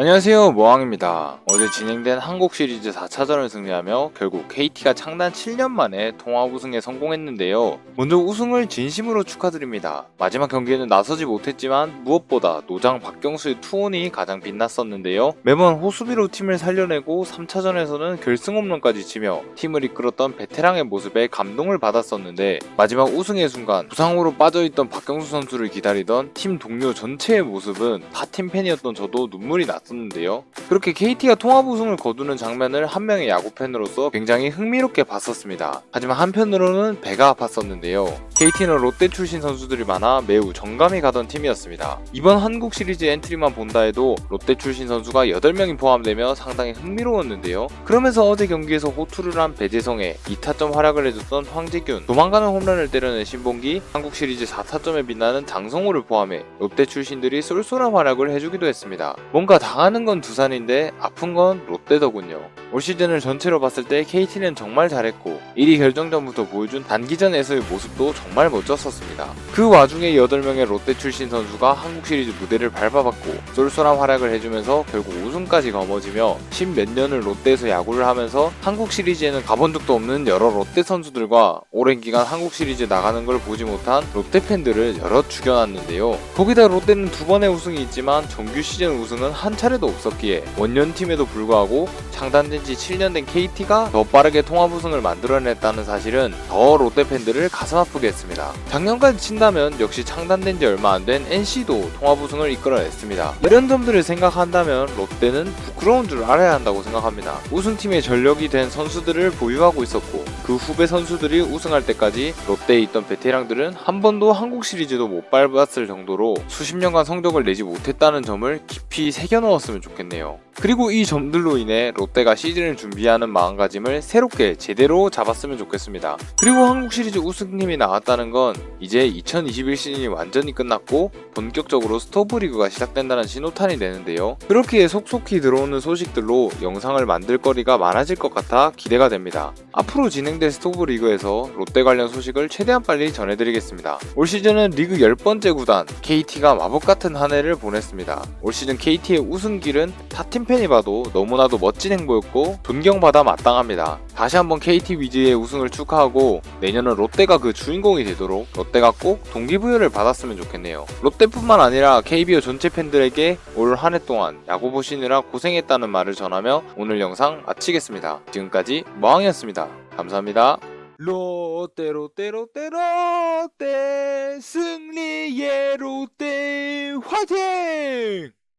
안녕하세요 모항입니다. 어제 진행된 한국 시리즈 4차전을 승리하며 결국 KT가 창단 7년 만에 통합 우승에 성공했는데요. 먼저 우승을 진심으로 축하드립니다. 마지막 경기에는 나서지 못했지만 무엇보다 노장 박경수의 투혼이 가장 빛났었는데요. 매번 호수비로 팀을 살려내고 3차전에서는 결승 홈런까지 치며 팀을 이끌었던 베테랑의 모습에 감동을 받았었는데 마지막 우승의 순간 부상으로 빠져있던 박경수 선수를 기다리던 팀 동료 전체의 모습은 타팀 팬이었던 저도 눈물이 났 었는데요. 그렇게 KT가 통합 우승을 거두는 장면을 한 명의 야구 팬으로서 굉장히 흥미롭게 봤었습니다. 하지만 한편으로는 배가 아팠었는데요. KT는 롯데 출신 선수들이 많아 매우 정감이 가던 팀이었습니다. 이번 한국 시리즈 엔트리만 본다 해도 롯데 출신 선수가 8명이 포함되며 상당히 흥미로웠는데요. 그러면서 어제 경기에서 호투를 한 배재성에 2타점 활약을 해줬던 황재균, 도망가는 홈런을 때려낸 신봉기, 한국 시리즈 4타점에 빛나는 장성호를 포함해 롯데 출신들이 쏠쏠한 활약을 해주기도 했습니다. 뭔가 당하는 건 두산인데 아픈 건 롯데더군요. 올 시즌을 전체로 봤을 때 KT는 정말 잘했고 1위 결정전부터 보여준 단기전에서의 모습도 정말 멋졌었습니다. 그 와중에 8명의 롯데 출신 선수가 한국 시리즈 무대를 밟아봤고 쏠쏠한 활약을 해주면서 결국 우승까지 거머쥐며 십몇 년을 롯데에서 야구를 하면서 한국 시리즈에는 가본 적도 없는 여러 롯데 선수들과 오랜 기간 한국 시리즈 나가는 걸 보지 못한 롯데 팬들을 여럿 죽여놨는데요. 거기다 롯데는 두 번의 우승이 있지만 정규 시즌 우승은 한 차례도 없었기에 원년 팀에도 불구하고 창단된 지 7년 된 KT가 더 빠르게 통합 우승을 만들어냈다는 사실은 더 롯데 팬들을 가슴 아프게 했습니다. 작년까지 친다면 역시 창단된 지 얼마 안 된 NC도 통합 우승을 이끌어냈습니다. 이런 점들을 생각한다면 롯데는 부끄러운 줄 알아야 한다고 생각합니다. 우승팀의 전력이 된 선수들을 보유하고 있었고 그 후배 선수들이 우승할 때까지 롯데에 있던 베테랑들은 한 번도 한국 시리즈도 못 밟았을 정도로 수십 년간 성적을 내지 못했다는 점을 깊이 새겨 넣었으면 좋겠네요. 그리고 이 점들로 인해 롯데가 시즌을 준비하는 마음가짐을 새롭게 제대로 잡았으면 좋겠습니다. 그리고 한국 시리즈 우승팀이 나왔다는 건 이제 2021 시즌이 완전히 끝났고 본격적으로 스토브 리그가 시작된다는 신호탄이 되는데요. 그렇게 속속히 들어 오는 소식들로 영상을 만들 거리가 많아질 것 같아 기대가 됩니다. 앞으로 진행될 스토브 리그에서 롯데 관련 소식을 최대한 빨리 전해드리겠습니다. 올 시즌은 리그 10번째 구단 KT가 마법 같은 한 해를 보냈습니다. 올 시즌 KT의 우승길은 타 팀 팬이 봐도 너무나도 멋진 행보였고 존경받아 마땅합니다. 다시 한번 KT 위즈의 우승을 축하하고 내년은 롯데가 그 주인공이 되도록 롯데가 꼭 동기부여를 받았으면 좋겠네요. 롯데뿐만 아니라 KBO 전체 팬들에게 올 한 해 동안 야구 보시느라 고생했다는 말을 전하며 오늘 영상 마치겠습니다. 지금까지 머항이었습니다. 감사합니다. 롯데 롯데 롯데 롯데 승리의 롯데 화이팅!